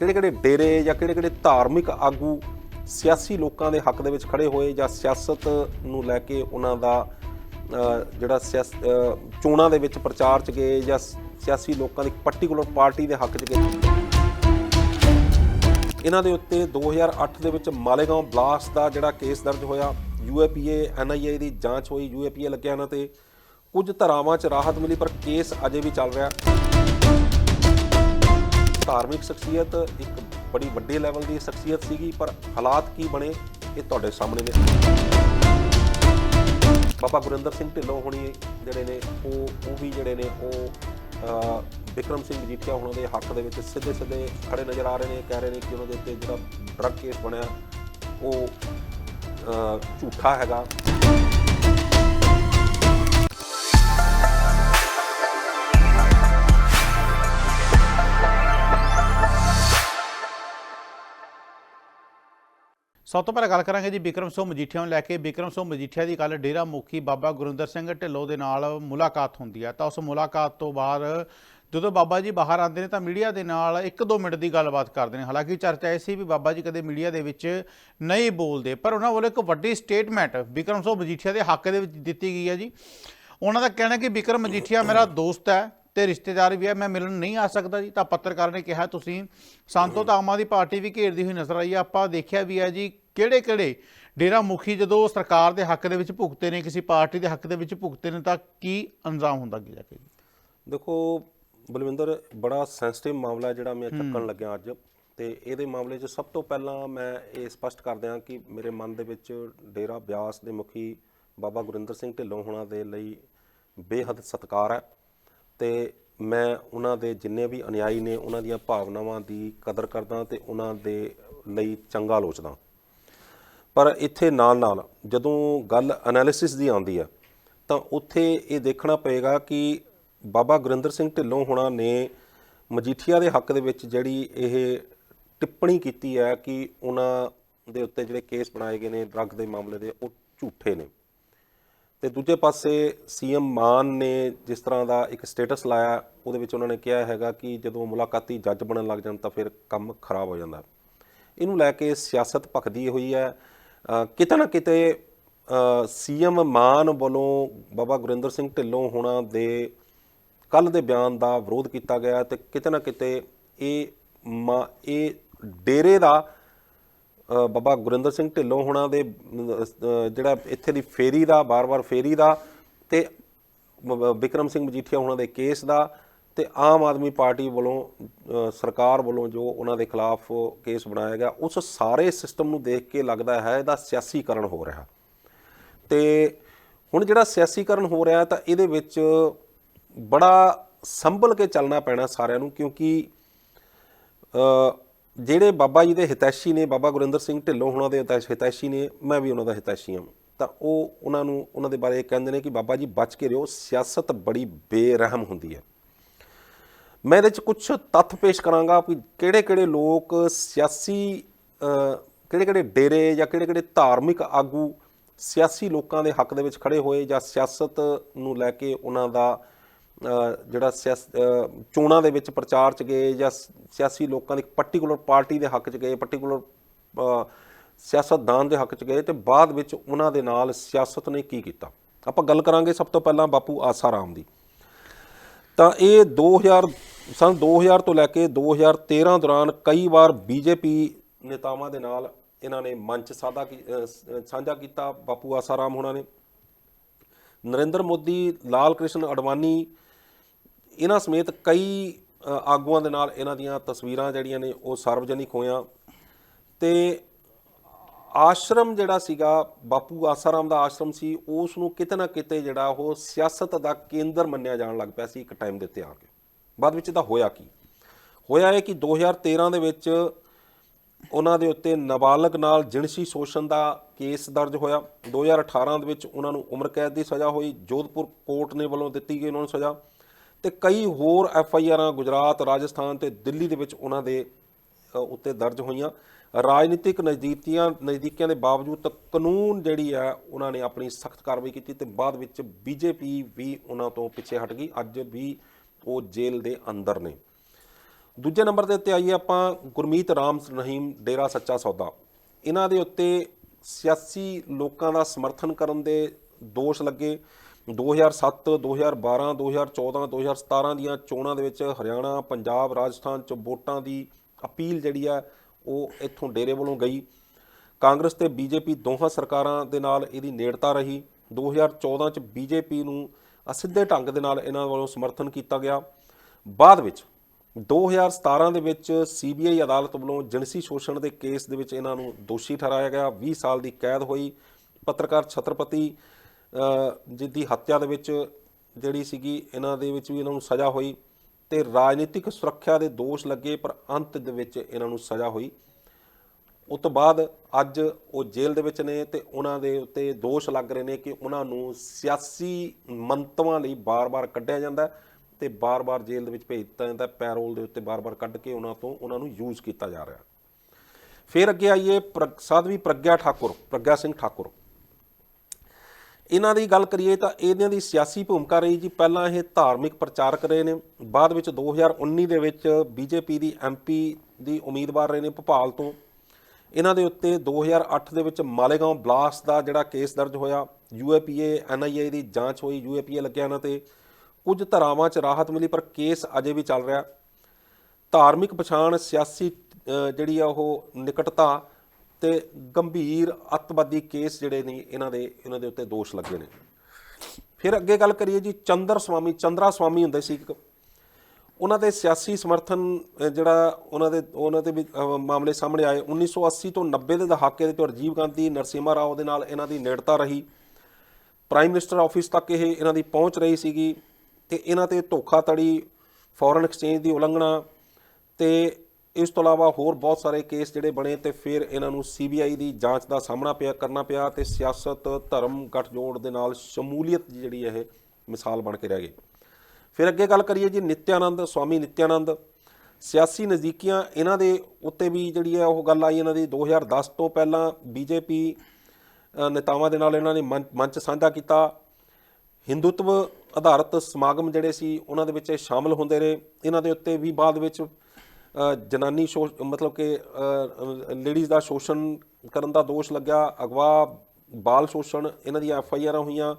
ਕਿਹੜੇ ਕਿਹੜੇ ਡੇਰੇ ਜਾਂ ਕਿਹੜੇ ਕਿਹੜੇ ਧਾਰਮਿਕ ਆਗੂ ਸਿਆਸੀ ਲੋਕਾਂ ਦੇ ਹੱਕ ਦੇ ਵਿੱਚ ਖੜੇ ਹੋਏ ਜਾਂ ਸਿਆਸਤ ਨੂੰ ਲੈ ਕੇ ਉਹਨਾਂ ਦਾ ਜਿਹੜਾ ਸਿਆਸ ਚੋਣਾਂ ਦੇ ਵਿੱਚ ਪ੍ਰਚਾਰ ਚ ਗਏ ਜਾਂ ਸਿਆਸੀ ਲੋਕਾਂ ਦੀ ਪਾਰਟਿਕੂਲਰ ਪਾਰਟੀ ਦੇ ਹੱਕ ਚ ਗਏ? ਇਹਨਾਂ ਦੇ ਉੱਤੇ 2008 ਦੇ ਵਿੱਚ ਮਾਲੇਗਾਉਂ ਬਲਾਸਟ ਦਾ ਜਿਹੜਾ ਕੇਸ ਦਰਜ ਹੋਇਆ ਯੂਏਪੀਏ ਐਨਆਈਏ ਦੀ ਜਾਂਚ ਹੋਈ ਯੂਏਪੀਏ ਲੱਗਿਆ ਇਹਨਾਂ ਤੇ। ਕੁਝ ਧਾਰਾਵਾਂ 'ਚ ਰਾਹਤ ਮਿਲੀ, ਪਰ ਕੇਸ ਅਜੇ ਵੀ ਚੱਲ ਰਿਹਾ। ਧਾਰਮਿਕ ਸ਼ਖਸੀਅਤ ਇੱਕ ਬੜੀ ਵੱਡੇ ਲੈਵਲ ਦੀ ਸ਼ਖਸੀਅਤ ਸੀਗੀ ਪਰ ਹਾਲਾਤ ਕੀ ਬਣੇ ਇਹ ਤੁਹਾਡੇ ਸਾਹਮਣੇ ਨੇ ਬਾਬਾ ਗੁਰਿੰਦਰ ਸਿੰਘ ਢਿੱਲੋਂ ਹੋਣੀ ਜਿਹੜੇ ਨੇ ਉਹ ਉਹ ਵੀ ਜਿਹੜੇ ਨੇ ਉਹ ਅ, ਵਿਕਰਮ ਸਿੰਘ ਮਜੀਠੀਆ ਉਹਨਾਂ ਦੇ ਹੱਕ ਦੇ ਵਿੱਚ ਸਿੱਧੇ ਸਿੱਧੇ ਖੜੇ ਨਜ਼ਰ ਆ ਰਹੇ ਨੇ ਕਹਿ ਰਹੇ ਨੇ ਕਿ ਉਹਨਾਂ ਦੇ ਉੱਤੇ ਜਿਹੜਾ ਡਰੱਗ ਕੇਸ ਬਣਿਆ ਉਹ ਝੂਠਾ ਹੈਗਾ। ਸਭ ਤੋਂ ਪਹਿਲਾਂ ਗੱਲ ਕਰਾਂਗੇ ਜੀ ਬਿਕਰਮ ਸਿੰਘ ਮਜੀਠੀਆ ਨੂੰ ਲੈ ਕੇ। ਬਿਕਰਮ ਸਿੰਘ ਮਜੀਠੀਆ ਦੀ ਕੱਲ ਡੇਰਾ ਮੁਖੀ ਬਾਬਾ ਗੁਰਿੰਦਰ ਸਿੰਘ ਢਿੱਲੋਂ ਦੇ ਨਾਲ ਮੁਲਾਕਾਤ ਹੁੰਦੀ ਹੈ ਤਾਂ ਉਸ ਮੁਲਾਕਾਤ ਤੋਂ ਬਾਅਦ ਜਦੋਂ ਬਾਬਾ ਜੀ ਬਾਹਰ ਆਉਂਦੇ ਨੇ ਤਾਂ ਮੀਡੀਆ ਦੇ ਨਾਲ 1-2 ਮਿੰਟ ਦੀ ਗੱਲਬਾਤ ਕਰਦੇ ਨੇ। ਹਾਲਾਂਕਿ ਚਰਚਾ ਇਹ ਸੀ ਵੀ ਬਾਬਾ ਜੀ ਕਦੇ ਮੀਡੀਆ ਦੇ ਵਿੱਚ ਨਹੀਂ ਬੋਲਦੇ, ਪਰ ਉਹਨਾਂ ਵੱਲੋਂ ਇੱਕ ਵੱਡੀ ਸਟੇਟਮੈਂਟ ਬਿਕਰਮ ਸਿੰਘ ਮਜੀਠੀਆ ਦੇ ਹੱਕ ਦੇ ਵਿੱਚ ਦਿੱਤੀ ਗਈ ਹੈ ਜੀ। ਉਹਨਾਂ ਦਾ ਕਹਿਣਾ ਕਿ ਬਿਕਰਮ ਮਜੀਠੀਆ ਮੇਰਾ ਦੋਸਤ ਹੈ। ਤੇ ਰਿਸ਼ਤੇਦਾਰ ਵੀ ਹੈ ਮੈਂ ਮਿਲਣ ਨਹੀਂ ਆ ਸਕਦਾ ਜੀ। ਤਾਂ ਪੱਤਰਕਾਰ ਨੇ ਕਿਹਾ ਤੁਸੀਂ ਸੰਤੋ ਤਾਂ ਆਮ ਆਦਮੀ ਪਾਰਟੀ ਵੀ ਘੇਰਦੀ ਹੋਈ ਨਜ਼ਰ ਆਈ ਆਪਾਂ ਦੇਖਿਆ ਵੀ ਹੈ ਜੀ ਕਿਹੜੇ ਕਿਹੜੇ ਡੇਰਾ ਮੁਖੀ ਜਦੋਂ ਸਰਕਾਰ ਦੇ ਹੱਕ ਦੇ ਵਿੱਚ ਭੁਗਤੇ ਨੇ ਕਿਸੇ ਪਾਰਟੀ ਦੇ ਹੱਕ ਦੇ ਵਿੱਚ ਭੁਗਤੇ ਨੇ ਤਾਂ ਕੀ ਅੰਜਾਮ ਹੁੰਦਾ ਅੱਗੇ ਜਾ ਕੇ ਦੇਖੋ ਬਲਵਿੰਦਰ ਬੜਾ ਸੈਂਸਿਟਿਵ ਮਾਮਲਾ ਜਿਹੜਾ ਮੈਂ ਚੱਕਣ ਲੱਗਿਆ ਅੱਜ। ਤੇ ਇਹਦੇ ਮਾਮਲੇ 'ਚ ਸਭ ਤੋਂ ਪਹਿਲਾਂ ਮੈਂ ਇਹ ਸਪਸ਼ਟ ਕਰ ਦਿਆਂ ਕਿ ਮੇਰੇ ਮਨ ਦੇ ਵਿੱਚ ਡੇਰਾ ਬਿਆਸ ਦੇ ਮੁਖੀ ਬਾਬਾ ਗੁਰਿੰਦਰ ਸਿੰਘ ਢਿੱਲੋਂ ਹੋਣਾ ਦੇ ਲਈ ਬੇਹੱਦ ਸਤਿਕਾਰ ਹੈ। ਤੇ ਮੈਂ ਉਹਨਾਂ ਦੇ ਜਿੰਨੇ ਵੀ ਅਨੁਯਾਈ ਨੇ ਉਹਨਾਂ ਦੀਆਂ ਭਾਵਨਾਵਾਂ ਦੀ ਕਦਰ ਕਰਦਾ ਤੇ ਉਹਨਾਂ ਦੇ ਲਈ ਚੰਗਾ ਲੋਚਦਾ। ਪਰ ਇੱਥੇ ਨਾਲ ਨਾਲ ਜਦੋਂ ਗੱਲ ਐਨਾਲਿਸਿਸ ਦੀ ਆਉਂਦੀ ਆ, ਤਾਂ ਉੱਥੇ ਇਹ ਦੇਖਣਾ ਪਏਗਾ ਕਿ ਬਾਬਾ ਗੁਰਿੰਦਰ ਸਿੰਘ ਢਿੱਲੋਂ ਹੋਣਾ ਨੇ ਮਜੀਠੀਆ ਦੇ ਹੱਕ ਦੇ ਵਿੱਚ ਜਿਹੜੀ ਇਹ ਟਿੱਪਣੀ ਕੀਤੀ ਹੈ ਕਿ ਉਹਨਾਂ ਦੇ ਉੱਤੇ ਜਿਹੜੇ ਕੇਸ ਬਣਾਏ ਗਏ ਨੇ, ਡਰੱਗ ਦੇ ਮਾਮਲੇ ਦੇ, ਉਹ ਝੂਠੇ ਨੇ। ਤੇ ਦੂਜੇ ਪਾਸੇ ਸੀਐਮ ਮਾਨ ਨੇ ਜਿਸ ਤਰ੍ਹਾਂ ਦਾ ਇੱਕ ਸਟੇਟਸ ਲਾਇਆ, ਉਹਦੇ ਵਿੱਚ ਉਹਨਾਂ ਨੇ ਕਿਹਾ ਹੈਗਾ ਕਿ ਜਦੋਂ ਮੁਲਾਕਾਤੀ ਜੱਜ ਬਣਨ ਲੱਗ ਜਾਣ ਤਾਂ ਫਿਰ ਕੰਮ ਖਰਾਬ ਹੋ ਜਾਂਦਾ। ਇਹਨੂੰ ਲੈ ਕੇ ਸਿਆਸਤ ਭਖਦੀ ਹੋਈ ਹੈ। ਕਿਤੇ ਨਾ ਕਿਤੇ ਸੀਐਮ ਮਾਨ ਵੱਲੋਂ ਬਾਬਾ ਗੁਰਿੰਦਰ ਸਿੰਘ ਢਿੱਲੋਂ ਹੋਣਾ ਦੇ ਕੱਲ ਦੇ ਬਿਆਨ ਦਾ ਵਿਰੋਧ ਕੀਤਾ ਗਿਆ ਤੇ ਕਿਤੇ ਨਾ ਕਿਤੇ ਇਹ ਮਾ- ਇਹ ਡੇਰੇ ਦਾ ਬਾਬਾ ਗੁਰਿੰਦਰ ਸਿੰਘ ਢਿੱਲੋਂ ਹੋਣਾ ਦੇ ਜਿਹੜਾ ਇੱਥੇ ਦੀ ਫੇਰੀ ਦਾ ਬਾਰ-ਬਾਰ ਫੇਰੀ ਦਾ ਤੇ ਬ- ਵਿਕਰਮ ਸਿੰਘ ਮਜੀਠੀਆ ਹੋਣਾ ਦੇ ਕੇਸ ਦਾ ਤੇ ਆਮ ਆਦਮੀ ਪਾਰਟੀ ਵੱਲੋਂ ਸਰਕਾਰ ਵੱਲੋਂ ਜੋ ਉਹਨਾਂ ਦੇ ਖਿਲਾਫ ਕੇਸ ਬਣਾਇਆ ਗਿਆ, ਉਸ ਸਾਰੇ ਸਿਸਟਮ ਨੂੰ ਦੇਖ ਕੇ ਲੱਗਦਾ ਹੈ ਇਹਦਾ ਸਿਆਸੀਕਰਨ ਹੋ ਰਿਹਾ। ਤੇ ਹੁਣ ਜਿਹੜਾ ਸਿਆਸੀਕਰਨ ਹੋ ਰਿਹਾ ਤਾਂ ਇਹਦੇ ਵਿੱਚ ਬੜਾ ਸੰਭਲ ਕੇ ਚੱਲਣਾ ਪੈਣਾ ਸਾਰਿਆਂ ਨੂੰ ਕਿਉਂਕਿ ਜਿਹੜੇ ਬਾਬਾ ਜੀ ਦੇ ਹਿਤੈਸ਼ੀ ਨੇ, ਬਾਬਾ ਗੁਰਿੰਦਰ ਸਿੰਘ ਢਿੱਲੋਂ ਹੁਣਾਂ ਦੇ ਹਿਤੈਸ਼ੀ ਨੇ, ਮੈਂ ਵੀ ਉਹਨਾਂ ਦਾ ਹਿਤੈਸ਼ੀ ਹਾਂ। ਤਾਂ ਉਹ ਉਹਨਾਂ ਨੂੰ, ਉਹਨਾਂ ਦੇ ਬਾਰੇ ਇਹ ਕਹਿੰਦੇ ਨੇ ਕਿ ਬਾਬਾ ਜੀ ਬਚ ਕੇ ਰਹੋ, ਸਿਆਸਤ ਬੜੀ ਬੇਰਹਿਮ ਹੁੰਦੀ ਹੈ। ਮੈਂ ਇਹਦੇ ਚ ਕੁਝ ਤੱਥ ਪੇਸ਼ ਕਰਾਂਗਾ ਕਿ ਕਿਹੜੇ-ਕਿਹੜੇ ਲੋਕ ਸਿਆਸੀ ਕਿਹੜੇ-ਕਿਹੜੇ ਡੇਰੇ ਜਾਂ ਕਿਹੜੇ-ਕਿਹੜੇ ਧਾਰਮਿਕ ਆਗੂ ਸਿਆਸੀ ਲੋਕਾਂ ਦੇ ਹੱਕ ਦੇ ਵਿੱਚ ਖੜੇ ਹੋਏ ਜਾਂ ਸਿਆਸਤ ਨੂੰ ਲੈ ਕੇ ਉਹਨਾਂ ਦਾ ਜਿਹੜਾ ਸਿਆਸ ਚੋਣਾਂ ਦੇ ਵਿੱਚ ਪ੍ਰਚਾਰ ਚ ਗਏ ਜਾਂ ਸਿਆਸੀ ਲੋਕਾਂ ਦੀ ਪਾਰਟਿਕੂਲਰ ਪਾਰਟੀ ਦੇ ਹੱਕ ਚ ਗਏ ਪਾਰਟਿਕੂਲਰ ਸਿਆਸਤਦਾਨ ਦੇ ਹੱਕ ਚ ਗਏ ਤੇ ਬਾਅਦ ਵਿੱਚ ਉਹਨਾਂ ਦੇ ਨਾਲ ਸਿਆਸਤ ਨੇ ਕੀ ਕੀਤਾ? ਆਪਾਂ ਗੱਲ ਕਰਾਂਗੇ ਸਭ ਤੋਂ ਪਹਿਲਾਂ ਬਾਪੂ ਆਸਾਰਾਮ ਦੀ। ਤਾਂ ਇਹ 2000 ਸਨ 2000 ਤੋਂ ਲੈ ਕੇ 2013 ਦੌਰਾਨ ਕਈ ਵਾਰ ਬੀਜੇਪੀ ਨੇਤਾਵਾਂ ਦੇ ਨਾਲ ਇਹਨਾਂ ਨੇ ਮੰਚ ਸਾਦਾ ਕੀ- ਸਾਂਝਾ ਕੀਤਾ, ਬਾਪੂ ਆਸਾਰਾਮ ਹੋਣਾ ਨੇ। ਨਰਿੰਦਰ ਮੋਦੀ, ਲਾਲ ਕ੍ਰਿਸ਼ਨ ਅਡਵਾਨੀ ਇਹਨਾਂ ਸਮੇਤ ਕਈ ਆਗੂਆਂ ਦੇ ਨਾਲ ਇਹਨਾਂ ਦੀਆਂ ਤਸਵੀਰਾਂ ਜਿਹੜੀਆਂ ਨੇ ਉਹ ਸਾਰਵਜਨਿਕ ਹੋਈਆਂ ਤੇ ਆਸ਼ਰਮ ਜਿਹੜਾ ਸੀਗਾ, ਬਾਪੂ ਆਸਾਰਾਮ ਦਾ ਆਸ਼ਰਮ ਸੀ ਉਸ ਨੂੰ ਕਿਤੇ ਨਾ ਕਿਤੇ ਜਿਹੜਾ ਉਹ ਸਿਆਸਤ ਦਾ ਕੇਂਦਰ ਮੰਨਿਆ ਜਾਣ ਲੱਗ ਪਿਆ ਸੀ ਇੱਕ ਟਾਈਮ ਦੇ ਉੱਤੇ ਆ ਕੇ। ਬਾਅਦ ਵਿੱਚ ਇਹਦਾ ਹੋਇਆ ਕੀ? ਹੋਇਆ ਇਹ ਕਿ 2013 ਦੇ ਵਿੱਚ ਉਹਨਾਂ ਦੇ ਉੱਤੇ ਨਾਬਾਲਗ ਨਾਲ ਜਿਣਸੀ ਸ਼ੋਸ਼ਣ ਦਾ ਕੇਸ ਦਰਜ ਹੋਇਆ। 2018 ਦੇ ਵਿੱਚ ਉਹਨਾਂ ਨੂੰ ਉਮਰ ਕੈਦ ਦੀ ਸਜ਼ਾ ਹੋਈ। ਜੋਧਪੁਰ ਕੋਰਟ ਨੇ ਵੱਲੋਂ ਦਿੱਤੀ ਗਈ ਉਹਨਾਂ ਨੂੰ ਸਜ਼ਾ। ਤੇ ਕਈ ਹੋਰ ਐਫ ਆਈ ਆਰਾਂ ਗੁਜਰਾਤ, ਰਾਜਸਥਾਨ ਤੇ ਦਿੱਲੀ ਦੇ ਵਿੱਚ ਉਹਨਾਂ ਦੇ ਉੱਤੇ ਦਰਜ ਹੋਈਆਂ। ਰਾਜਨੀਤਿਕ ਨਜ਼ਦੀਕੀਆਂ ਨਜ਼ਦੀਕੀਆਂ ਦੇ ਬਾਵਜੂਦ ਕਾਨੂੰਨ ਜਿਹੜੀ ਆ ਉਹਨਾਂ ਨੇ ਆਪਣੀ ਸਖਤ ਕਾਰਵਾਈ ਕੀਤੀ ਤੇ ਬਾਅਦ ਵਿੱਚ ਬੀਜੇਪੀ ਵੀ ਉਹਨਾਂ ਤੋਂ ਪਿੱਛੇ ਹਟ ਗਈ। ਅੱਜ ਵੀ ਉਹ ਜੇਲ੍ਹ ਦੇ ਅੰਦਰ ਨੇ। ਦੂਜੇ ਨੰਬਰ ਦੇ ਉੱਤੇ ਆਈਏ ਆਪਾਂ, ਗੁਰਮੀਤ ਰਾਮ ਰਹੀਮ, ਡੇਰਾ ਸੱਚਾ ਸੌਦਾ। ਇਹਨਾਂ ਦੇ ਉੱਤੇ ਸਿਆਸੀ ਲੋਕਾਂ ਦਾ ਸਮਰਥਨ ਕਰਨ ਦੇ ਦੋਸ਼ ਲੱਗੇ। 2007 2012 2014 2017 ਦੀਆਂ ਚੋਣਾਂ ਦੇ ਵਿੱਚ ਹਰਿਆਣਾ, ਪੰਜਾਬ, ਰਾਜਸਥਾਨ ਚ ਵੋਟਾਂ ਦੀ ਅਪੀਲ ਜਿਹੜੀ ਆ, ਉਹ ਇੱਥੋਂ ਡੇਰੇ ਵੱਲੋਂ ਗਈ। ਕਾਂਗਰਸ ਤੇ ਬੀਜੇਪੀ ਦੋਹਾਂ ਸਰਕਾਰਾਂ ਦੇ ਨਾਲ ਇਹਦੀ ਨੇੜਤਾ ਰਹੀ। 2014 ਚ ਬੀਜੇਪੀ ਨੂੰ ਅਸਿੱਧੇ ਢੰਗ ਦੇ ਨਾਲ ਇਹਨਾਂ ਵੱਲੋਂ ਸਮਰਥਨ ਕੀਤਾ ਗਿਆ। ਬਾਅਦ ਵਿੱਚ 2017 ਦੇ ਵਿੱਚ ਸੀਬੀਆਈ ਅਦਾਲਤ ਵੱਲੋਂ ਜਿਣਸੀ ਸ਼ੋਸ਼ਣ ਦੇ ਕੇਸ ਦੇ ਵਿੱਚ ਇਹਨਾਂ ਨੂੰ ਦੋਸ਼ੀ ਠਹਿਰਾਇਆ ਗਿਆ। 20 ਸਾਲ ਦੀ ਕੈਦ ਹੋਈ। ਪੱਤਰਕਾਰ ਛਤਰਪਤੀ ਅ, ਜਿਹਦੀ ਹੱਤਿਆ ਦੇ ਵਿੱਚ ਜਿਹੜੀ ਸੀਗੀ ਇਹਨਾਂ ਦੇ ਵਿੱਚ ਵੀ ਇਹਨਾਂ ਨੂੰ ਸਜ਼ਾ ਹੋਈ ਤੇ ਰਾਜਨੀਤਿਕ ਸੁਰੱਖਿਆ ਦੇ ਦੋਸ਼ ਲੱਗੇ ਪਰ ਅੰਤ ਦੇ ਵਿੱਚ ਇਹਨਾਂ ਨੂੰ ਸਜ਼ਾ ਹੋਈ। ਉਸ ਤੋਂ ਬਾਅਦ ਅੱਜ ਉਹ ਜੇਲ੍ਹ ਦੇ ਵਿੱਚ ਨੇ ਤੇ ਉਹਨਾਂ ਦੇ ਉੱਤੇ ਦੋਸ਼ ਲੱਗ ਰਹੇ ਨੇ ਕਿ ਉਹਨਾਂ ਨੂੰ ਸਿਆਸੀ ਮੰਤਵਾਂ ਲਈ ਬਾਰ-ਬਾਰ ਕੱਢਿਆ ਜਾਂਦਾ ਹੈ ਤੇ ਬਾਰ-ਬਾਰ ਜੇਲ੍ਹ ਦੇ ਵਿੱਚ ਭੇਜ ਦਿੱਤਾ ਜਾਂਦਾ ਪੈਰੋਲ ਦੇ ਉੱਤੇ ਬਾਰ-ਬਾਰ ਕੱਢ ਕੇ ਉਹਨਾਂ ਤੋਂ ਉਹਨਾਂ ਨੂੰ ਯੂਜ਼ ਕੀਤਾ ਜਾ ਰਿਹਾ ਫਿਰ ਅੱਗੇ ਆਈਏ ਪ੍ਰਗ- ਸਾਧਵੀ ਪ੍ਰਗਿਆ ਠਾਕੁਰ ਪ੍ਰਗਿਆ ਸਿੰਘ ਠਾਕੁਰ। ਇਹਨਾਂ ਦੀ ਗੱਲ ਕਰੀਏ ਤਾਂ ਇਹਨਾਂ ਦੀ ਸਿਆਸੀ ਭੂਮਿਕਾ ਰਹੀ ਜੀ। ਪਹਿਲਾਂ ਇਹ ਧਾਰਮਿਕ ਪ੍ਰਚਾਰਕ ਰਹੇ ਨੇ। ਬਾਅਦ ਵਿੱਚ 2019 ਦੇ ਵਿੱਚ ਬੀਜੇਪੀ ਦੀ ਐਮਪੀ ਦੀ ਉਮੀਦਵਾਰ ਰਹੇ ਨੇ ਭੋਪਾਲ ਤੋਂ। ਇਹਨਾਂ ਦੇ ਉੱਤੇ 2008 ਦੇ ਵਿੱਚ ਮਾਲੇਗਾਉਂ ਬਲਾਸਟ ਦਾ ਜਿਹੜਾ ਕੇਸ ਦਰਜ ਹੋਇਆ। ਯੂਏਪੀਏ ਐਨਆਈਏ ਦੀ ਜਾਂਚ ਹੋਈ ਯੂਏਪੀਏ ਲੱਗਿਆ ਇਹਨਾਂ ਤੇ। ਕੁਝ ਧਾਰਾਵਾਂ 'ਚ ਰਾਹਤ ਮਿਲੀ, ਪਰ ਕੇਸ ਅਜੇ ਵੀ ਚੱਲ ਰਿਹਾ। ਧਾਰਮਿਕ ਪਛਾਣ, ਸਿਆਸੀ ਜਿਹੜੀ ਆ ਉਹ ਨਿਕਟਤਾ ਤੇ ਗੰਭੀਰ ਅੱਤਵਾਦੀ ਕੇਸ ਜਿਹੜੇ ਨੇ, ਇਹਨਾਂ ਦੇ ਇਹਨਾਂ ਦੇ ਉੱਤੇ ਦੋਸ਼ ਲੱਗੇ ਨੇ। ਫਿਰ ਅੱਗੇ ਗੱਲ ਕਰੀਏ ਜੀ, ਚੰਦਰ ਸਵਾਮੀ, ਚੰਦਰਾ ਸਵਾਮੀ ਹੁੰਦੇ ਸੀ ਇੱਕ। ਉਹਨਾਂ ਦੇ ਸਿਆਸੀ ਸਮਰਥਨ ਜਿਹੜਾ ਉਹਨਾਂ ਦੇ ਉਹਨਾਂ ਦੇ ਵੀ ਮਾਮਲੇ ਸਾਹਮਣੇ ਆਏ। 1980 ਤੋਂ 90 ਦੇ ਦਹਾਕੇ ਦੇ ਤੋਂ ਰਾਜੀਵ ਗਾਂਧੀ, ਨਰਸਿਮਹਾ ਰਾਓ ਦੇ ਨਾਲ ਇਹਨਾਂ ਦੀ ਨੇੜਤਾ ਰਹੀ। ਪ੍ਰਾਈਮ ਮਿਨਿਸਟਰ ਆਫਿਸ ਤੱਕ ਇਹ ਇਹਨਾਂ ਦੀ ਪਹੁੰਚ ਰਹੀ ਸੀਗੀ। ਤੇ ਇਹਨਾਂ ਤੇ ਧੋਖਾਧੜੀ ਫੋਰਨ ਐਕਸਚੇਂਜ ਦੀ ਉਲੰਘਣਾ ਤੇ ਇਸ ਤੋਂ ਇਲਾਵਾ ਹੋਰ ਬਹੁਤ ਸਾਰੇ ਕੇਸ ਜਿਹੜੇ ਬਣੇ ਤੇ ਫਿਰ ਇਹਨਾਂ ਨੂੰ ਸੀਬੀਆਈ ਦੀ ਜਾਂਚ ਦਾ ਸਾਹਮਣਾ ਪਿਆ, ਕਰਨਾ ਪਿਆ ਤੇ ਸਿਆਸਤ ਧਰਮ ਗੱਠਜੋੜ ਦੇ ਨਾਲ ਸ਼ਮੂਲੀਅਤ ਜਿਹੜੀ ਇਹ ਮਿਸਾਲ ਬਣ ਕੇ ਰਹਿ ਗਈ। ਫਿਰ ਅੱਗੇ ਗੱਲ ਕਰੀਏ ਜੀ ਨਿਤਿਆਨੰਦ, ਸਵਾਮੀ ਨਿਤਿਆਨੰਦ। ਸਿਆਸੀ ਨਜ਼ਦੀਕੀਆਂ ਇਹਨਾਂ ਦੇ ਉੱਤੇ ਵੀ ਜਿਹੜੀ ਹੈ ਉਹ ਗੱਲ ਆਈ ਇਹਨਾਂ ਦੀ 2010 ਤੋਂ ਪਹਿਲਾਂ ਬੀਜੇਪੀ ਨੇਤਾਵਾਂ ਦੇ ਨਾਲ ਇਹਨਾਂ ਨੇ ਮੰਚ ਸਾਂਝਾ ਕੀਤਾ। ਹਿੰਦੂਤਵ ਆਧਾਰਿਤ ਸਮਾਗਮ ਜਿਹੜੇ ਸੀ ਉਹਨਾਂ ਦੇ ਵਿੱਚ ਇਹ ਸ਼ਾਮਲ ਹੁੰਦੇ ਰਹੇ। ਇਹਨਾਂ ਦੇ ਉੱਤੇ ਵੀ ਬਾਅਦ ਵਿੱਚ ਜਨਾਨੀ ਸ਼ੋਸ਼ ਮਤਲਬ ਕਿ ਲੇਡੀਜ਼ ਦਾ ਸ਼ੋਸ਼ਣ ਕਰਨ ਦਾ ਦੋਸ਼ ਲੱਗਿਆ, ਅਗਵਾ ਬਾਲ ਸ਼ੋਸ਼ਣ, ਇਹਨਾਂ ਦੀਆਂ ਐਫ ਆਈ ਆਰਾਂ ਹੋਈਆਂ,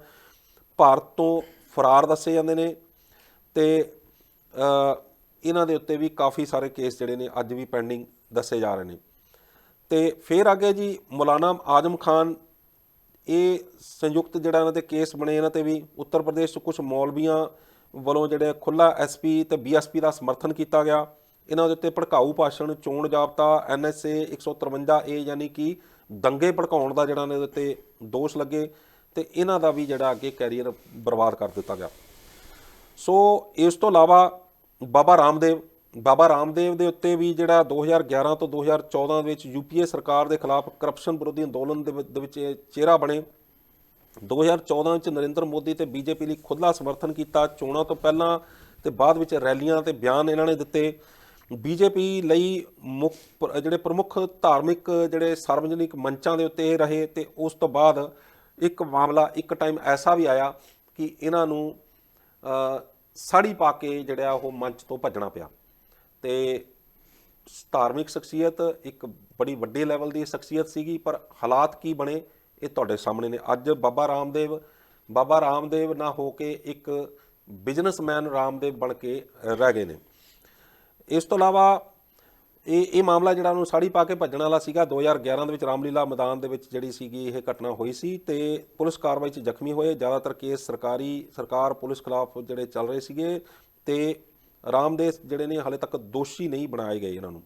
ਭਾਰਤ ਤੋਂ ਫਰਾਰ ਦੱਸੇ ਜਾਂਦੇ ਨੇ ਤੇ ਇਹਨਾਂ ਦੇ ਉੱਤੇ ਵੀ ਕਾਫੀ ਸਾਰੇ ਕੇਸ ਜਿਹੜੇ ਨੇ ਅੱਜ ਵੀ ਪੈਂਡਿੰਗ ਦੱਸੇ ਜਾ ਰਹੇ ਨੇ। ਤੇ ਫਿਰ ਅੱਗੇ ਜੀ, ਮੌਲਾਨਾ ਆਜ਼ਮ ਖਾਨ, ਇਹ ਸੰਯੁਕਤ ਜਿਹੜਾ ਇਹਨਾਂ ਦੇ ਕੇਸ ਬਣੇ ਇਹਨਾਂ ਤੇ ਵੀ, ਉੱਤਰ ਪ੍ਰਦੇਸ਼ 'ਚ ਕੁਝ ਮੌਲਵੀਆਂ ਵੱਲੋਂ ਜਿਹੜੇ ਖੁੱਲਾ ਐਸਪੀ ਤੇ ਬੀਐਸਪੀ ਦਾ ਸਮਰਥਨ ਕੀਤਾ ਗਿਆ। ਇਹਨਾਂ ਦੇ ਉੱਤੇ ਭੜਕਾਊ ਭਾਸ਼ਣ, ਚੋਣ ਜਾਬਤਾ ਐਨਐਸਏ 153 ਏ ਯਾਨੀ ਕਿ ਦੰਗੇ ਭੜਕਾਉਣ ਦਾ ਜਿਹੜਾ ਇਹਨਾਂ ਦੇ ਉੱਤੇ ਦੋਸ਼ ਲੱਗੇ ਤੇ ਇਹਨਾਂ ਦਾ ਵੀ ਜਿਹੜਾ ਅੱਗੇ ਕੈਰੀਅਰ ਬਰਬਾਦ ਕਰ ਦਿੱਤਾ ਗਿਆ। ਸੋ ਇਸ ਤੋਂ ਇਲਾਵਾ ਬਾਬਾ ਰਾਮਦੇਵ ਬਾਬਾ ਰਾਮਦੇਵ ਦੇ ਉੱਤੇ ਵੀ ਜਿਹੜਾ 2011 ਤੋਂ 2014 ਦੇ ਵਿੱਚ ਯੂਪੀਏ ਸਰਕਾਰ ਦੇ ਖਿਲਾਫ ਕਰਪਸ਼ਨ ਵਿਰੋਧੀ ਅੰਦੋਲਨ ਦੇ ਵਿੱਚ- ਦੇ ਵਿੱਚ ਇਹ ਚਿਹਰਾ ਬਣੇ। 2014 ਵਿੱਚ ਨਰਿੰਦਰ ਮੋਦੀ ਤੇ ਬੀਜੇਪੀ ਲਈ ਖੁੱਲਾ ਸਮਰਥਨ ਕੀਤਾ। ਚੋਣਾਂ ਤੋਂ ਪਹਿਲਾਂ ਤੇ ਬਾਅਦ ਵਿੱਚ ਰੈਲੀਆਂ ਤੇ ਬਿਆਨ ਇਹਨਾਂ ਨੇ ਦਿੱਤੇ। ਬੀਜੇਪੀ ਲਈ ਮੁੱਖ ਪ- ਜਿਹੜੇ ਪ੍ਰਮੁੱਖ ਧਾਰਮਿਕ ਜਿਹੜੇ ਸਾਰਵਜਨਿਕ ਮੰਚਾਂ ਦੇ ਉੱਤੇ ਇਹ ਰਹੇ ਤੇ ਉਸ ਤੋਂ ਬਾਅਦ ਇੱਕ ਮਾਮਲਾ ਇੱਕ ਟਾਈਮ ਐਸਾ ਵੀ ਆਇਆ ਕਿ ਇਹਨਾਂ ਨੂੰ ਅ, ਸਾੜੀ ਪਾ ਕੇ ਜਿਹੜਾ ਉਹ ਮੰਚ ਤੋਂ ਭੱਜਣਾ ਪਿਆ। ਤੇ ਧਾਰਮਿਕ ਸ਼ਖਸੀਅਤ ਇੱਕ ਬੜੀ ਵੱਡੇ ਲੈਵਲ ਦੀ ਸ਼ਖਸੀਅਤ ਸੀਗੀ ਪਰ ਹਾਲਾਤ ਕੀ ਬਣੇ ਇਹ ਤੁਹਾਡੇ ਸਾਹਮਣੇ ਨੇ। ਅੱਜ ਬਾਬਾ ਰਾਮਦੇਵ ਬਾਬਾ ਰਾਮਦੇਵ ਨਾ ਹੋ ਕੇ ਇੱਕ ਬਿਜ਼ਨਸਮੈਨ ਰਾਮਦੇਵ ਬਣ ਕੇ ਰਹਿ ਗਏ ਨੇ। ਇਸ ਤੋਂ ਇਲਾਵਾ ਇਹ ਇਹ ਮਾਮਲਾ ਜਿਹੜਾ ਉਹਨੂੰ ਸਾੜੀ ਪਾ ਕੇ ਭੱਜਣ ਵਾਲਾ ਸੀਗਾ 2011 ਦੇ ਵਿੱਚ ਰਾਮਲੀਲਾ ਮੈਦਾਨ ਦੇ ਵਿੱਚ ਜਿਹੜੀ ਸੀਗੀ ਇਹ ਘਟਨਾ ਹੋਈ ਸੀ ਤੇ ਪੁਲਿਸ ਕਾਰਵਾਈ 'ਚ ਜ਼ਖਮੀ ਹੋਏ। ਜ਼ਿਆਦਾਤਰ ਕੇਸ ਸਰਕਾਰੀ, ਸਰਕਾਰ, ਪੁਲਿਸ ਖਿਲਾਫ ਜਿਹੜੇ ਚੱਲ ਰਹੇ ਸੀਗੇ ਤੇ ਰਾਮਦੇਵ ਜਿਹੜੇ ਨੇ ਹਾਲੇ ਤੱਕ ਦੋਸ਼ੀ ਨਹੀਂ ਬਣਾਏ ਗਏ ਇਹਨਾਂ ਨੂੰ।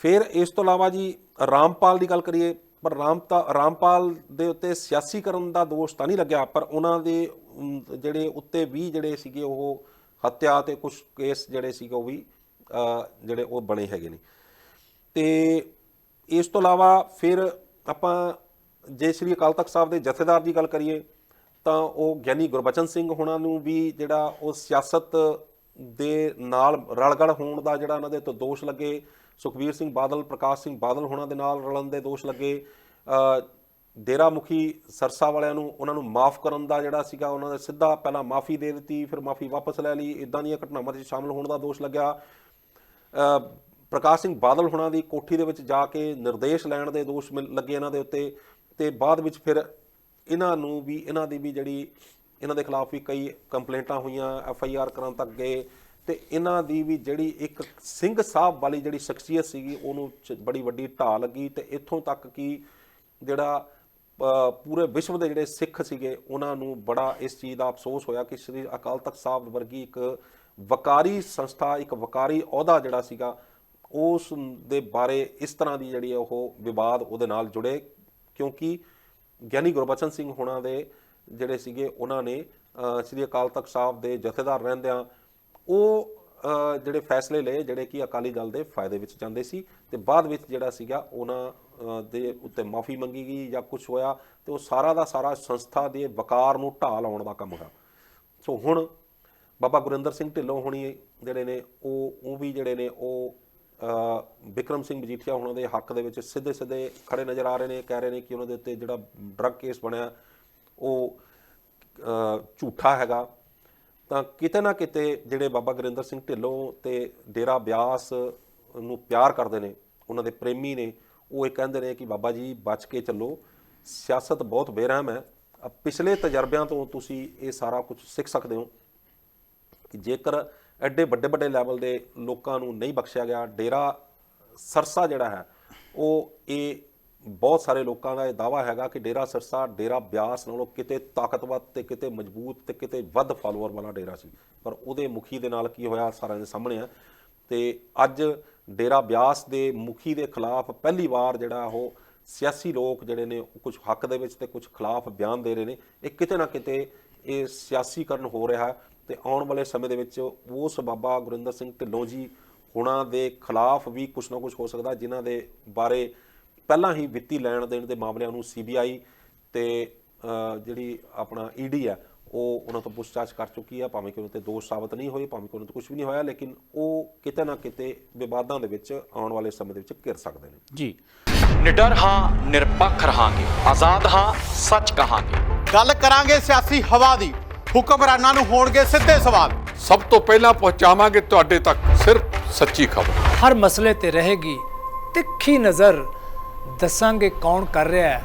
ਫਿਰ ਇਸ ਤੋਂ ਇਲਾਵਾ ਜੀ ਰਾਮਪਾਲ ਦੀ ਗੱਲ ਕਰੀਏ, ਪਰ ਰਾਮਤਾ ਰਾਮਪਾਲ ਦੇ ਉੱਤੇ ਸਿਆਸੀਕਰਨ ਦਾ ਦੋਸ਼ ਤਾਂ ਨਹੀਂ ਲੱਗਿਆ, ਪਰ ਉਹਨਾਂ ਦੇ ਜਿਹੜੇ ਉੱਤੇ ਵੀ ਜਿਹੜੇ ਸੀਗੇ ਉਹ ਹੱਤਿਆ ਤੇ ਕੁਝ ਕੇਸ ਜਿਹੜੇ ਸੀਗੇ ਉਹ ਵੀ ਜਿਹੜੇ ਉਹ ਬਣੇ ਹੈਗੇ ਨੇ। ਤੇ ਇਸ ਤੋਂ ਇਲਾਵਾ ਫਿਰ ਆਪਾਂ ਜੇ ਸ੍ਰੀ ਅਕਾਲ ਤਖਤ ਸਾਹਿਬ ਦੇ ਜਥੇਦਾਰ ਦੀ ਗੱਲ ਕਰੀਏ, ਤਾਂ ਉਹ ਗਿਆਨੀ ਗੁਰਬਚਨ ਸਿੰਘ ਹੁਣਾਂ ਨੂੰ ਵੀ ਜਿਹੜਾ ਉਹ ਸਿਆਸਤ ਦੇ ਨਾਲ ਰਲਗੜ ਹੋਣ ਦਾ ਜਿਹੜਾ ਉਹਨਾਂ ਦੇ ਤੋਂ ਦੋਸ਼ ਲੱਗੇ, ਸੁਖਬੀਰ ਸਿੰਘ ਬਾਦਲ, ਪ੍ਰਕਾਸ਼ ਸਿੰਘ ਬਾਦਲ ਹੋਣਾ ਦੇ ਨਾਲ ਰਲਣ ਦੇ ਦੋਸ਼ ਲੱਗੇ ਡੇਰਾ ਮੁਖੀ ਸਰਸਾ ਵਾਲਿਆਂ ਨੂੰ, ਉਹਨਾਂ ਨੂੰ ਮਾਫ ਕਰਨ ਦਾ ਜਿਹੜਾ ਸੀਗਾ, ਉਹਨਾਂ ਨੇ ਸਿੱਧਾ ਪਹਿਲਾਂ ਮਾਫੀ ਦੇ ਦਿੱਤੀ, ਫਿਰ ਮਾਫੀ ਵਾਪਸ ਲੈ ਲਈ। ਇਦਾਂ ਦੀਆਂ ਘਟਨਾਵਾਂ 'ਚ ਸ਼ਾਮਲ ਹੋਣ ਦਾ ਦੋਸ਼ ਲੱਗਿਆ। ਪ੍ਰਕਾਸ਼ ਸਿੰਘ ਬਾਦਲ ਹੁਣਾਂ ਦੀ ਕੋਠੀ ਦੇ ਵਿੱਚ ਜਾ ਕੇ ਨਿਰਦੇਸ਼ ਲੈਣ ਦੇ ਦੋਸ਼ ਮਿਲ- ਲੱਗੇ ਇਹਨਾਂ ਦੇ ਉੱਤੇ। ਤੇ ਬਾਅਦ ਵਿੱਚ ਫਿਰ ਇਹਨਾਂ ਨੂੰ ਵੀ, ਇਹਨਾਂ ਦੀ ਵੀ ਜਿਹੜੀ, ਇਹਨਾਂ ਦੇ ਖਿਲਾਫ ਵੀ ਕਈ ਕੰਪਲੇਂਟਾਂ ਹੋਈਆਂ, ਐਫ ਆਈ ਆਰ ਕਰਨ ਤੱਕ ਗਏ। ਤੇ ਇਹਨਾਂ ਦੀ ਵੀ ਜਿਹੜੀ ਇੱਕ ਸਿੰਘ ਸਾਹਿਬ ਵਾਲੀ ਜਿਹੜੀ ਸ਼ਖਸੀਅਤ ਸੀਗੀ, ਉਹਨੂੰ ਚ- ਬੜੀ ਵੱਡੀ ਢਾਹ ਲੱਗੀ। ਤੇ ਇੱਥੋਂ ਤੱਕ ਕਿ ਜਿਹੜਾ ਪੂਰੇ ਵਿਸ਼ਵ ਦੇ ਜਿਹੜੇ ਸਿੱਖ ਸੀਗੇ, ਉਹਨਾਂ ਨੂੰ ਬੜਾ ਇਸ ਚੀਜ਼ ਦਾ ਅਫਸੋਸ ਹੋਇਆ ਕਿ ਸ੍ਰੀ ਅਕਾਲ ਤਖਤ ਸਾਹਿਬ ਵਰਗੀ ਇੱਕ ਵਕਾਰੀ ਸੰਸਥਾ, ਇੱਕ ਵਕਾਰੀ ਅਹੁਦਾ ਜਿਹੜਾ ਸੀਗਾ, ਉਸ ਦੇ ਬਾਰੇ ਇਸ ਤਰ੍ਹਾਂ ਦੀ ਜਿਹੜੀ ਉਹ ਵਿਵਾਦ ਉਹਦੇ ਨਾਲ ਜੁੜੇ। ਕਿਉਂਕਿ ਗਿਆਨੀ ਗੁਰਬਚਨ ਸਿੰਘ ਹੋਣਾ ਦੇ ਜਿਹੜੇ ਸੀਗੇ, ਉਹਨਾਂ ਨੇ ਸ੍ਰੀ ਅਕਾਲ ਤਖਤ ਸਾਹਿਬ ਦੇ ਜਥੇਦਾਰ ਰਹਿੰਦਿਆਂ ਉਹ ਜਿਹੜੇ ਫੈਸਲੇ ਲਏ, ਜਿਹੜੇ ਕਿ ਅਕਾਲੀ ਦਲ ਦੇ ਫਾਇਦੇ ਵਿੱਚ ਜਾਂਦੇ ਸੀ ਤੇ ਬਾਅਦ ਵਿੱਚ ਜਿਹੜਾ ਸੀਗਾ, ਉਹਨਾਂ ਦੇ ਉੱਤੇ ਮਾਫੀ ਮੰਗੀ ਗਈ ਜਾਂ ਕੁਝ ਹੋਇਆ ਤੇ ਉਹ ਸਾਰਾ ਦਾ ਸਾਰਾ ਸੰਸਥਾ ਦੇ ਵਕਾਰ ਨੂੰ ਢਾਹ ਲਾਉਣ ਦਾ ਕੰਮ ਹੋਇਆ। ਸੋ ਹੁਣ ਬਾਬਾ ਗੁਰਿੰਦਰ ਸਿੰਘ ਢਿੱਲੋਂ ਹੋਣੀ ਜਿਹੜੇ ਨੇ ਉਹ ਉਹ ਵੀ ਜਿਹੜੇ ਨੇ ਉਹ ਅ, ਵਿਕਰਮ ਸਿੰਘ ਮਜੀਠੀਆ ਉਹਨਾਂ ਦੇ ਹੱਕ ਦੇ ਵਿੱਚ ਸਿੱਧੇ ਸਿੱਧੇ ਖੜੇ ਨਜ਼ਰ ਆ ਰਹੇ ਨੇ ਕਹਿ ਰਹੇ ਨੇ ਕਿ ਉਹਨਾਂ ਦੇ ਉੱਤੇ ਜਿਹੜਾ ਡਰੱਗ ਕੇਸ ਬਣਿਆ ਉਹ ਝੂਠਾ ਹੈਗਾ। ਤਾਂ ਕਿਤੇ ਨਾ ਕਿਤੇ ਜਿਹੜੇ ਬਾਬਾ ਗੁਰਿੰਦਰ ਸਿੰਘ ਢਿੱਲੋਂ ਤੇ ਡੇਰਾ ਬਿਆਸ ਨੂੰ ਪਿਆਰ ਕਰਦੇ ਨੇ ਉਹਨਾਂ ਦੇ ਪ੍ਰੇਮੀ ਨੇ ਉਹ ਇਹ ਕਹਿੰਦੇ ਨੇ ਕਿ ਬਾਬਾ ਜੀ ਬਚ ਕੇ ਚੱਲੋ। ਸਿਆਸਤ ਬਹੁਤ ਬੇਰਹਿਮ ਹੈ। ਪਿਛਲੇ ਤਜਰਬਿਆਂ ਤੋਂ ਤੁਸੀਂ ਇਹ ਸਾਰਾ ਕੁਝ ਸਿੱਖ ਸਕਦੇ ਹੋ ਕਿ ਜੇਕਰ ਐਡੇ ਵੱਡੇ ਵੱਡੇ ਲੈਵਲ ਦੇ ਲੋਕਾਂ ਨੂੰ ਨਹੀਂ ਬਖਸ਼ਿਆ ਗਿਆ, ਡੇਰਾ ਸਰਸਾ ਜਿਹੜਾ ਹੈ, ਉਹ ਇਹ ਬਹੁਤ ਸਾਰੇ ਲੋਕਾਂ ਦਾ ਇਹ ਦਾਵਾ ਹੈਗਾ ਕਿ ਡੇਰਾ ਸਰਸਾ, ਡੇਰਾ ਬਿਆਸ ਨਾਲੋਂ ਕਿਤੇ ਤਾਕਤਵਰ ਤੇ ਕਿਤੇ ਮਜ਼ਬੂਤ ਤੇ ਕਿਤੇ ਵੱਧ ਫਾਲੋਅਰ ਵਾਲਾ ਡੇਰਾ ਸੀ। ਪਰ ਉਹਦੇ ਮੁਖੀ ਦੇ ਨਾਲ ਕੀ ਹੋਇਆ, ਸਾਰਿਆਂ ਦੇ ਸਾਹਮਣੇ ਆ ਤੇ ਅੱਜ ਡੇਰਾ ਬਿਆਸ ਦੇ ਮੁਖੀ ਦੇ ਖਿਲਾਫ ਪਹਿਲੀ ਵਾਰ ਜਿਹੜਾ ਉਹ ਸਿਆਸੀ ਲੋਕ ਜਿਹੜੇ ਨੇ ਕੁਝ ਹੱਕ ਦੇ ਵਿੱਚ ਤੇ ਕੁਝ ਖਿਲਾਫ ਬਿਆਨ ਦੇ ਰਹੇ ਨੇ। ਇਹ ਕਿਤੇ ਨਾ ਕਿਤੇ ਇਹ ਸਿਆਸੀਕਰਨ ਹੋ ਰਿਹਾ ਹੈ ਤੇ ਆਉਣ ਵਾਲੇ ਸਮੇਂ ਦੇ ਵਿੱਚ ਉਸ ਬਾਬਾ ਗੁਰਿੰਦਰ ਸਿੰਘ ਢਿੱਲੋਂ ਜੀ ਹੁਣਾਂ ਦੇ ਖਿਲਾਫ ਵੀ ਕੁਝ ਨਾ ਕੁਝ ਹੋ ਸਕਦਾ ਜਿਨ੍ਹਾਂ ਦੇ ਬਾਰੇ ਪਹਿਲਾਂ ਹੀ ਵਿੱਤੀ ਲੈਣ ਦੇਣ ਦੇ ਮਾਮਲਿਆਂ ਨੂੰ ਸੀਬੀਆਈ ਤੇ ਅ, ਜਿਹੜੀ ਆਪਣਾ ਈਡੀ ਹੈ ਉਹ ਉਹਨਾਂ ਤੋਂ ਪੁੱਛਤਾਛ ਕਰ ਚੁੱਕੀ ਹੈ ਭਾਵੇਂ ਕਿ ਉਹਨਾਂ ਤੇ ਦੋਸ਼ ਸਾਬਤ ਨਹੀਂ ਹੋਏ ਭਾਵੇਂ ਕਿ ਉਹਨਾਂ ਤੋਂ ਕੁਝ ਵੀ ਨਹੀਂ ਹੋਇਆ ਲੇਕਿਨ ਉਹ ਕਿਤੇ ਨਾ ਕਿਤੇ ਵਿਵਾਦਾਂ ਦੇ ਵਿੱਚ ਆਉਣ ਵਾਲੇ ਸਮੇਂ ਦੇ ਵਿੱਚ ਘਿਰ ਸਕਦੇ ਨੇ। ਜੀ। ਨਿਡਰ ਹਾਂ ਨਿਰਪੱਖ ਰਹਾਂਗੇ। ਆਜ਼ਾਦ ਹਾਂ ਸੱਚ ਕਹਾਂਗੇ। ਗੱਲ ਕਰਾਂਗੇ ਸਿਆਸੀ ਹਵਾ ਦੀ। ਹੁਕਮਰਾਨਾਂ ਨੂੰ ਹੋਣਗੇ ਸਿੱਧੇ ਸਵਾਲ। ਸਭ ਤੋਂ ਪਹਿਲਾਂ ਪਹੁੰਚਾਵਾਂਗੇ ਤੁਹਾਡੇ ਤੱਕ ਸਿਰਫ ਸੱਚੀ ਖਬਰ। ਹਰ ਮਸਲੇ ਤੇ ਰਹੇਗੀ ਤਿੱਖੀ ਨਜ਼ਰ। ਦੱਸਾਂਗੇ ਕੌਣ ਕਰ ਰਿਹਾ ਹੈ।